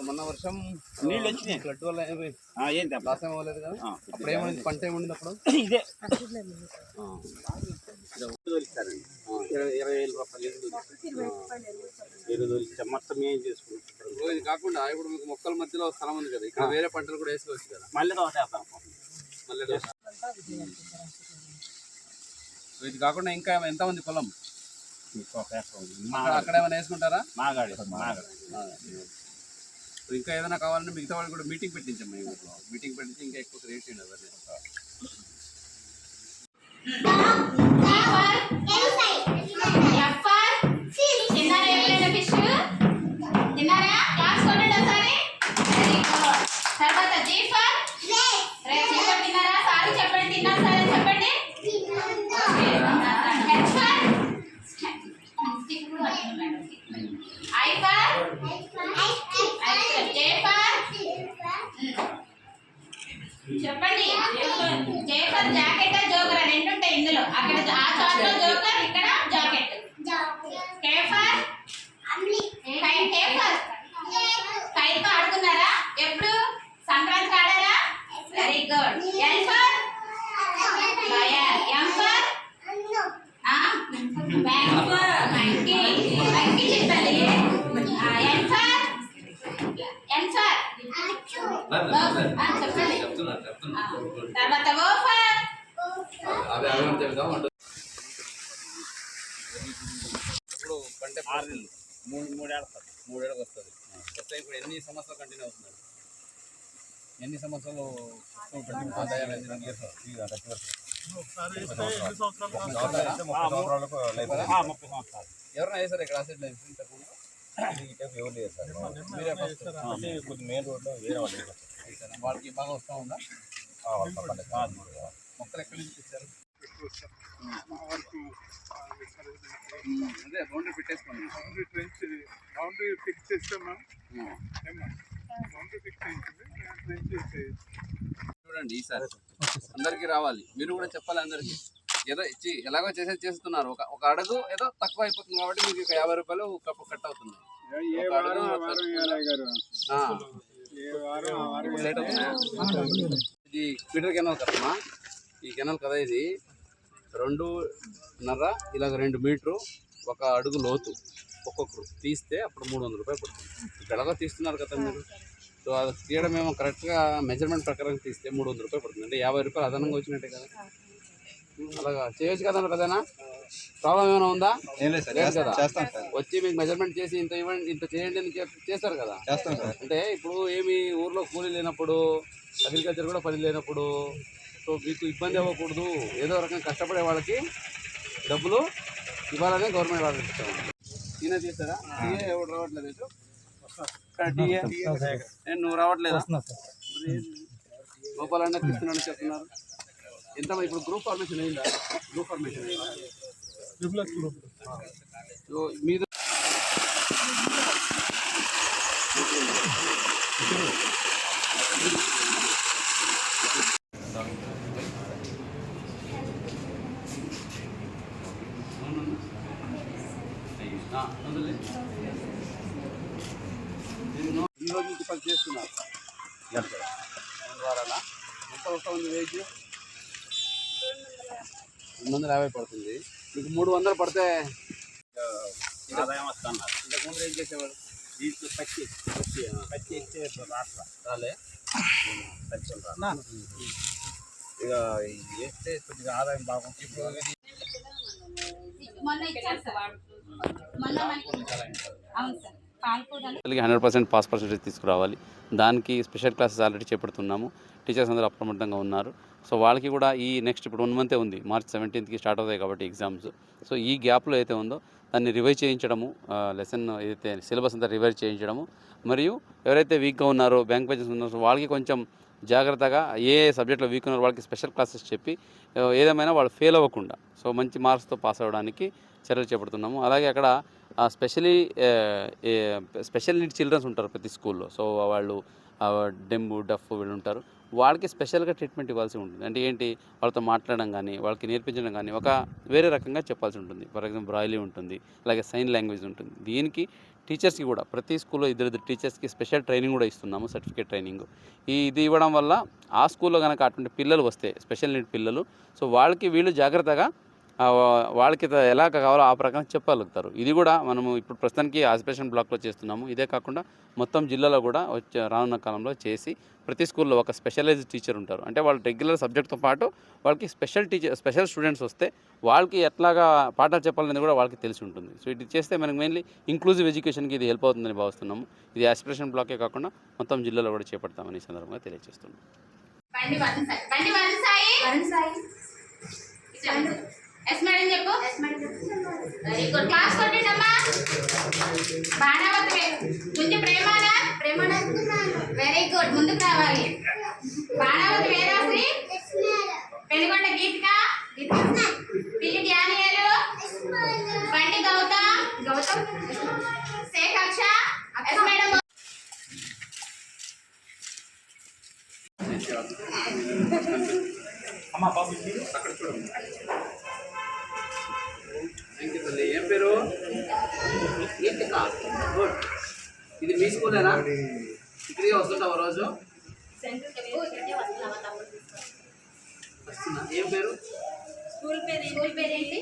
మొన్న వర్షం నీళ్ళు వచ్చినాయి ఫ్లడ్ వల్ల ఏంటి అబ్బా? లాస్ ఏం అవ్వలేదు కదా అప్పుడు ఏమైంది పంట ఏముండింది అప్పుడు ఇదే ఇరవై వేలు రూపాయలు ఎరువు తోలిస్తారు. ఎరువు మొత్తం ఏం చేసుకుంటారు ఇది కాకుండా ఇప్పుడు మీకు మొక్కల మధ్యలో స్థలం ఉంది కదా ఇక్కడ వేరే పంటలు కూడా వేసుకోవచ్చు కదా? మళ్ళీ మళ్ళీ దోశ. ఇది కాకుండా ఇంకా ఎంత ఉంది పొలం? అక్కడ అక్కడ ఏమైనా వేసుకుంటారా? మాగాడి. ఇంకా ఏదైనా కావాలంటే మిగతా వాళ్ళు కూడా మీటింగ్ పెట్టించాం ఊర్లో. మీటింగ్ పెట్టించి ఇంకా ఎక్కువ క్రియేట్ చేయండి తర్వాత G for రేపు G for తిన్నారా సారీ చెప్పండి తిన్నారు సారీ N for ఆ, చెప్పండి. ఆ, తర్వాత O for అదే అదే చెప్తాం అంటు ఇప్పుడు పంట ఆరు నెలలు. మూడు మూడేళ్ళ మూడేళ్ళకి వస్తుంది. వస్తే ఇప్పుడు ఎన్ని సంవత్సరాలు కంటిన్యూ అవుతున్నారు ఎన్ని సంవత్సరాలు ఆదాయం ఎవరైనా వేసారు ఇక్కడ అసెట్ లైఫ్ ఇంతకుముందు మీరే first వేసారా? వాళ్ళకి బాగా వస్తూ ఉందా? మొక్కలు ఎక్కడి నుంచి తెచ్చారు? ఉమ్, అదే బౌండరీ పెట్టేసుకోండి. బౌండరీ ట్రెంచ్ బౌండరీ ఫిక్స్ చేస్తామా? బౌండరీ ఫిక్స్ చేసేది చూడండి ఈసారి అందరికి రావాలి. మీరు కూడా చెప్పాలి అందరికి. ఏదో ఇచ్చి ఎలాగో చేసేది చేస్తున్నారు. ఒక ఒక అడుగు ఏదో తక్కువ అయిపోతుంది కాబట్టి మీకు ఒక యాభై రూపాయలు కప్పు కట్ అవుతుంది. ఇది ఫీడర్ కెనాల్ కదమ్మా ఈ కెనాల్ కదా ఇది. రెండున్నర ఇలాగ రెండు మీటరు ఒక అడుగు లోతు ఒక్కొక్కరు. తీస్తే అప్పుడు మూడు వందల రూపాయలు పడుతుంది. ఎలాగో తీస్తున్నారు కదా మీరు. సో అది తీయడం ఏమో కరెక్ట్గా మెజర్మెంట్ ప్రకారం తీస్తే మూడు వందల రూపాయలు పడుతుంది. అంటే యాభై రూపాయలు అదనంగా వచ్చినట్టే కదా. అలాగా. చేయొచ్చు కదా కదేనా ప్రాబ్లం ఏమైనా ఉందా? లేదు కదా. వచ్చి మీకు మెజర్మెంట్ చేసి ఇంత ఇవ్వండి ఇంత చేయండి అని చేస్తారు కదా. అంటే ఇప్పుడు ఏమి ఊర్లో కూలీ లేనప్పుడు అగ్రికల్చర్ కూడా పని లేనప్పుడు సో మీకు ఇబ్బంది అవ్వకూడదు. ఏదో రకంగా కష్టపడే వాళ్ళకి డబ్బులు ఇవ్వాలనే గవర్నమెంట్ ఆలోచిస్తాం ఈయన చేస్తారా? టీఏ ఎవరు రావట్లేదు ఏ, నువ్వు రావట్లేదా? మరి ఏంది? గోపాల్ అన్న తీసుకున్నాను చెప్తున్నారు. ఎంత ఇప్పుడు గ్రూప్ ఫార్మేషన్ అయిందా? గ్రూప్ ఫార్మేషన్ అయిందా? సో మీద ఆ, వదిలే. నేను ఈ రోజు నుంచి పని చేస్తున్నారు. రెండు వారాలా ఎంత వస్తా ఉంది వేజ్ రెండు వందల యాభై పడుతుంది. మీకు మూడు వందలు పడితే ఆదాయం వస్తున్నారు ఇంతకు ముందు ఏం చేసేవాడు దీంట్లో పచ్చి. వచ్చి, ఆ, పచ్చి ఇచ్చే రాట్ల. రాలే. పచ్చి ఇక వేస్తే కొద్దిగా ఆదాయం బాగుంటుంది. ఇప్పుడు పిల్లలకి హండ్రెడ్ పర్సెంట్ పాస్ పర్సెంటేజ్ తీసుకురావాలి. దానికి స్పెషల్ క్లాసెస్ ఆల్రెడీ చేపడుతున్నాము. టీచర్స్ అందరూ అప్రమత్తంగా ఉన్నారు. సో వాళ్ళకి కూడా ఈ నెక్స్ట్ ఇప్పుడు వన్ మంతే ఉంది. మార్చ్ సెవెంటీన్త్కి స్టార్ట్ అవుతాయి కాబట్టి ఎగ్జామ్స్ సో ఈ గ్యాప్లో అయితే ఉందో దాన్ని రివైజ్ చేయించడము లెసన్ ఏదైతే సిలబస్ అంతా రివైజ్ చేయించడము మరియు ఎవరైతే వీక్గా ఉన్నారో బ్యాంక్ పేజెస్ ఉన్నారో సో వాళ్ళకి కొంచెం జాగ్రత్తగా ఏ సబ్జెక్ట్లో వీక్ ఉన్నారో వాళ్ళకి స్పెషల్ క్లాసెస్ చెప్పి ఏదేమైనా వాళ్ళు ఫెయిల్ అవ్వకుండా సో మంచి మార్క్స్తో పాస్ అవ్వడానికి చర్యలు చేపడుతున్నాము. అలాగే అక్కడ స్పెషలీ స్పెషల్ నీడ్ చిల్డ్రన్స్ ఉంటారు ప్రతి స్కూల్లో సో వాళ్ళు డెంబు డఫ్ వీళ్ళు ఉంటారు. వాళ్ళకి స్పెషల్గా ట్రీట్మెంట్ ఇవ్వాల్సి ఉంటుంది. అంటే ఏంటి? వాళ్ళతో మాట్లాడడం కానీ వాళ్ళకి నేర్పించడం కానీ ఒక వేరే రకంగా చెప్పాల్సి ఉంటుంది. ఫర్ ఎగ్జాంపుల్ బ్రాయిలీ ఉంటుంది. అలాగే సైన్ లాంగ్వేజ్ ఉంటుంది. దీనికి టీచర్స్కి కూడా ప్రతి స్కూల్లో ఇద్దరు ఇద్దరు టీచర్స్కి స్పెషల్ ట్రైనింగ్ కూడా ఇస్తున్నాము సర్టిఫికేట్ ట్రైనింగ్. ఈ ఇది ఇవ్వడం వల్ల ఆ స్కూల్లో కనుక అటువంటి పిల్లలు వస్తే స్పెషల్ నీడ్ పిల్లలు సో వాళ్ళకి వీళ్ళు జాగ్రత్తగా వాళ్ళకి ఎలా కావాలో ఆ ప్రకారం చెప్పగలుగుతారు. ఇది కూడా మనము ఇప్పుడు ప్రస్తుతానికి ఆస్పిరేషన్ బ్లాక్లో చేస్తున్నాము. ఇదే కాకుండా మొత్తం జిల్లాలో కూడా వచ్చే రానున్న కాలంలో చేసి ప్రతి స్కూల్లో ఒక స్పెషలైజ్డ్ టీచర్ ఉంటారు. అంటే వాళ్ళు రెగ్యులర్ సబ్జెక్ట్తో పాటు వాళ్ళకి స్పెషల్ టీచర్ స్పెషల్ స్టూడెంట్స్ వస్తే వాళ్ళకి ఎట్లాగా పాఠాలు చెప్పాలనేది కూడా వాళ్ళకి తెలిసి ఉంటుంది. సో ఇది చేస్తే మనకి మెయిన్లీ ఇంక్లూజివ్ ఎడ్యుకేషన్కి ఇది హెల్ప్ అవుతుందని భావిస్తున్నాము. ఇది ఆస్పిరేషన్ బ్లాకే కాకుండా మొత్తం జిల్లాలో కూడా చేపడతామని ఈ సందర్భంగా తెలియజేస్తున్నాం ఎస్ మేడం చెప్పు. Yes madam very good class కొట్టిండమ్మా. Banavathi వే- కుంజి ప్రేమానా? ప్రేమానంద్ వెరీ గుడ్ ముందుకు రావాలి. బాణావతి వేరాశ్రీ పెనుగొండ గీతిక? పిల్లి ధ్యానియాలు బండి గౌతమ్? గౌతమ్ శేఖక్ష ఎస్ మేడం థ్యాంక్ ఇది మీ స్కూలేనా ఇక్కడికి వస్తుంటావా రోజు? వస్తున్నా ఏం పేరు? స్కూల్ పేరు స్కూల్ పేరు ఏంటి